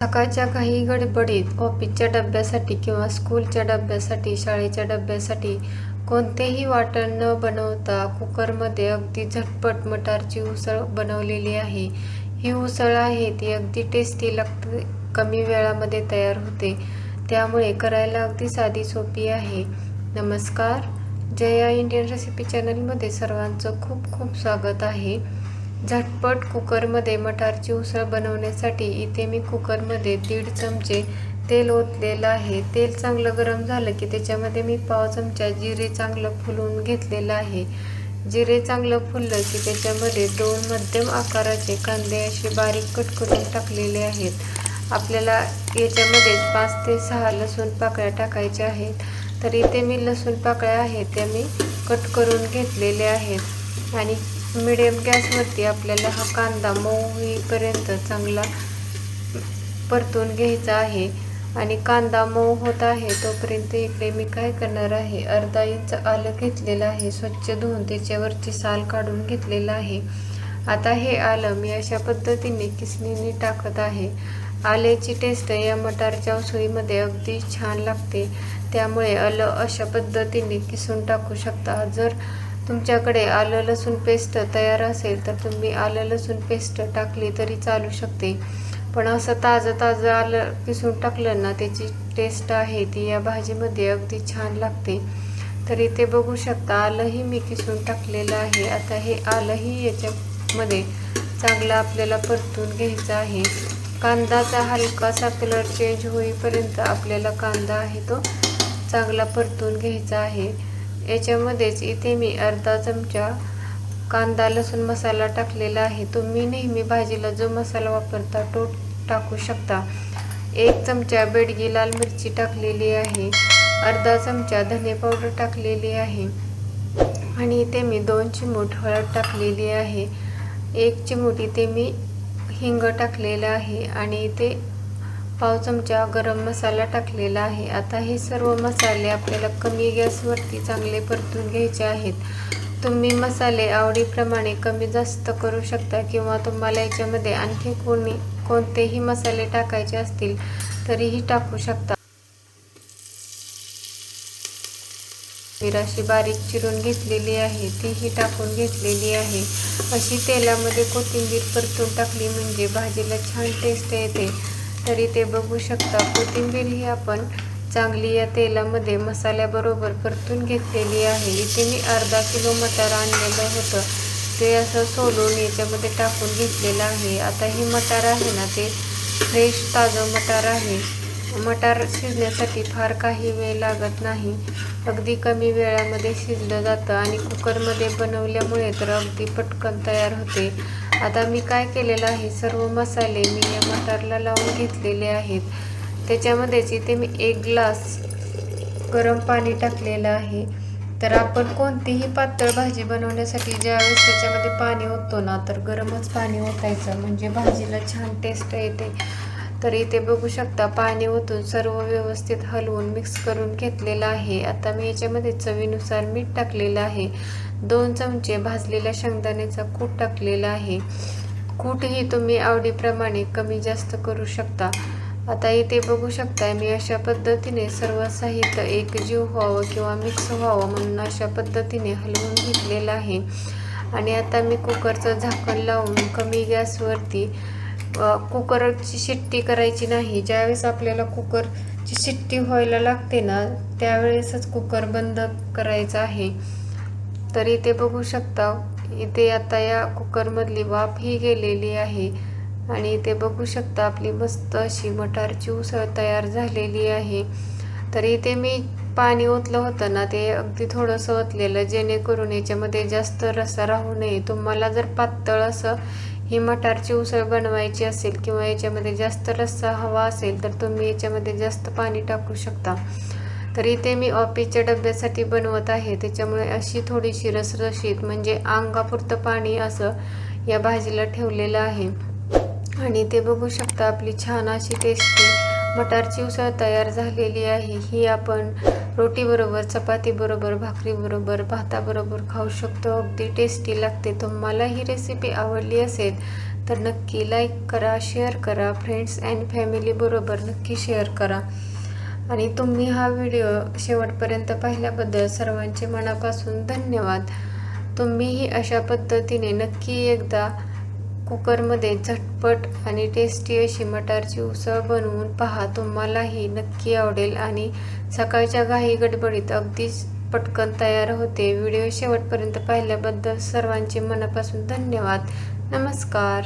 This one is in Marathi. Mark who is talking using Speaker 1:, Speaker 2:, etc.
Speaker 1: सकाळच्या काही गडबडीत ऑफिसच्या डब्यासाठी किंवा स्कूलच्या डब्यासाठी शाळेच्या डब्यासाठी कोणतेही वाटण न बनवता कुकरमध्ये अगदी झटपट मटारची उसळ बनवलेली आहे. ही उसळ आहे ती अगदी टेस्टी लागते कमी वेळामध्ये तयार होते. त्यामुळे करायला अगदी साधी सोपी आहे. नमस्कार. जया इंडियन रेसिपी चॅनलमध्ये सर्वांचं खूप खूप स्वागत आहे. झटपट कुकरमध्ये मटारची उसळ बनवण्यासाठी इथे मी कुकरमध्ये दीड चमचे तेल ओतलेलं आहे. तेल चांगलं गरम झालं की त्याच्यामध्ये मी पाव चमचा जिरे चांगलं फुलवून घेतलेलं आहे. जिरे चांगलं फुललं की त्याच्यामध्ये दोन मध्यम आकाराचे कांदे असे बारीक कट करून टाकलेले आहेत. आपल्याला याच्यामध्ये पाच ते सहा लसूण पाकळ्या टाकायच्या आहेत. तर इथे मी लसूण पाकळ्या आहेत त्या मी कट करून घेतलेले आहेत. आणि मिडियम गॅसवरती आपल्याला हा कांदा मऊ होईपर्यंत चांगला परतून घ्यायचा आहे. आणि कांदा मऊ होत आहे तोपर्यंत इकडे मी काय करणार आहे? अर्धा इंच आलं घेतलेलं आहे स्वच्छ धुवून त्याच्यावरची साल काढून घेतलेलं आहे. आता हे आलं मी अशा पद्धतीने किसणीने टाकत आहे. आल्याची टेस्ट या मटारच्या उसळीमध्ये अगदी छान लागते. त्यामुळे आलं अशा पद्धतीने किसून टाकू शकता. जर तुमच्याकडे आलं लसूण पेस्ट तयार असेल तर तुम्ही आलं लसूण पेस्ट टाकली तरी चालू शकते. पण असं ताजं ताजं आलं किसून टाकलं ना त्याची टेस्ट आहे ती या भाजीमध्ये अगदी छान लागते. तर इथे बघू शकता आलंही मी किसून टाकलेलं आहे. आता हे आलंही याच्यामध्ये चांगलं आपल्याला परतून घ्यायचं आहे. कांदाचा हलकासा कलर चेंज होईपर्यंत आपल्याला कांदा आहे तो चांगला परतून घ्यायचा आहे. याच्यामध्येच इथे मी अर्धा चमचा कांदा लसूण मसाला टाकलेला आहे. तुम्ही नेहमी भाजीला जो मसाला वापरता तो टाकू शकता. एक चमचा बेडगी लाल मिरची टाकलेली आहे. अर्धा चमचा धने पावडर टाकलेली आहे. आणि इथे मी दोन चिमूट हळद टाकलेली आहे. एक चिमूट इथे मी हिंग टाकलेलं आहे. आणि इथे पाव चमचा गरम मसाला टाकलेला आहे. आता हे सर्व मसाले आपल्याला कमी गॅसवरती चांगले परतून घ्यायचे आहेत. तुम्ही मसाले आवडीप्रमाणे कमी जास्त करू शकता किंवा तुम्हाला याच्यामध्ये आणखी कोणी कोणतेही मसाले टाकायचे असतील तरीही टाकू शकता. अशी बारीक चिरून घेतलेली आहे तीही टाकून घेतलेली आहे. अशी तेलामध्ये कोथिंबीर परतून टाकली म्हणजे भाजीला छान टेस्ट येते. तरी ते बघू शकता. कोथिंबीर ही आपण चांगली या तेलामध्ये मसाल्याबरोबर परतून घेतलेली आहे. इथे मी अर्धा किलो मटार आणलेलं होतं. ते असं सोलून याच्यामध्ये टाकून घेतलेलं आहे. आता ही मटार आहे ना ते फ्रेश ताजं मटार आहे. मटार शिजण्यासाठी फार काही वेळ लागत नाही. अगदी कमी वेळामध्ये शिजलं जातं आणि कुकरमध्ये बनवल्यामुळे तर अगदी पटकन तयार होते. आता मी काय केलेलं आहे? सर्व मसाले मी या मटारला लावून घेतलेले आहेत. त्याच्यामध्येच इथे मी एक ग्लास गरम पाणी टाकलेलं आहे. तर आपण कोणतीही पातळ भाजी बनवण्यासाठी ज्यावेळेस त्याच्यामध्ये पाणी ओततो ना तर गरमच पाणी ओतायचं. म्हणजे भाजीला छान टेस्ट येते. तर इथे बघू शकता पाणी ओतून सर्व व्यवस्थित हलवून मिक्स करून घेतलेलं आहे. आता मी याच्यामध्ये चवीनुसार मीठ टाकलेलं आहे. दोन चमचे भाजलेल्या शेंगदाण्याचा कूट टाकलेला आहे. कूटही तुम्ही आवडीप्रमाणे कमी जास्त करू शकता. आता इथे बघू शकता मी अशा पद्धतीने सर्व साहित्य एकजीव व्हावं किंवा मिक्स व्हावं म्हणून अशा पद्धतीने हलवून घेतलेलं आहे. आणि आता मी कुकरचं झाकण लावून कमी गॅसवरती कुकरची शिट्टी करायची नाही. ज्यावेळेस आपल्याला कुकरची शिट्टी व्हायला लागते ना त्यावेळेसच कुकर बंद करायचा आहे. तर इथे बघू शकता इथे आता या कुकरमधली वाफ ही गेलेली आहे. आणि इथे बघू शकता आपली मस्त अशी मटारची उसळ तयार झालेली आहे. तर इथे मी पाणी ओतलं होतं ना ते अगदी थोडंसं ओतलेलं जेणेकरून याच्यामध्ये जास्त रसा राहू नये. तुम्हाला जर पातळ असं ही मटारची उसळ बनवायची असेल किंवा याच्यामध्ये जास्त रस्सा हवा असेल तर तुम्ही याच्यामध्ये जास्त पाणी टाकू शकता. तर इथे मी ऑफिसच्या डब्यासाठी बनवत आहे. त्याच्यामुळे अशी थोडीशी रसरशीत म्हणजे अंगापुरतं पाणी असं या भाजीला ठेवलेलं आहे. आणि ते बघू शकता आपली छान अशी टेस्टी मटारची उसळ तयार झालेली आहे. ही आपण रोटीबरोबर चपातीबरोबर भाकरीबरोबर भाताबरोबर खाऊ शकतो. अगदी टेस्टी लागते. तुम्हाला ही रेसिपी आवडली असेल तर नक्की लाईक करा शेअर करा. फ्रेंड्स अँड फॅमिलीबरोबर नक्की शेअर करा. आणि तुम्ही हा व्हिडिओ शेवटपर्यंत पाहिल्याबद्दल सर्वांचे मनापासून धन्यवाद. तुम्हीही अशा पद्धतीने नक्की एकदा कुकरमध्ये झटपट आणि टेस्टी अशी मटारची उसळ बनवून पहा. तुम्हालाही नक्की आवडेल आणि सकाळच्या घाई गडबडीत अगदीच पटकन तयार होते. व्हिडिओ शेवटपर्यंत पाहिल्याबद्दल सर्वांचे मनापासून धन्यवाद. नमस्कार.